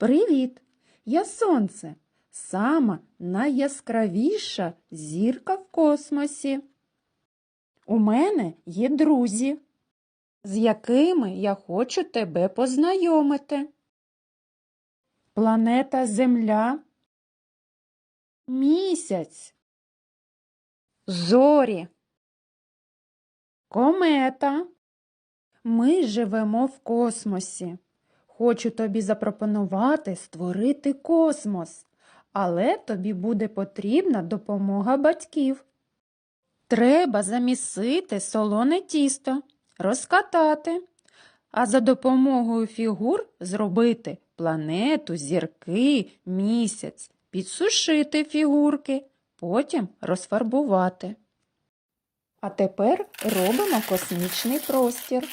Привіт! Я сонце, сама найяскравіша зірка в космосі. У мене є друзі, з якими я хочу тебе познайомити. Планета Земля, місяць, зорі, комета. Ми живемо в космосі. Хочу тобі запропонувати створити космос, але тобі буде потрібна допомога батьків. Треба замісити солоне тісто, розкатати, а за допомогою фігур зробити планету, зірки, місяць, підсушити фігурки, потім розфарбувати. А тепер робимо космічний простір.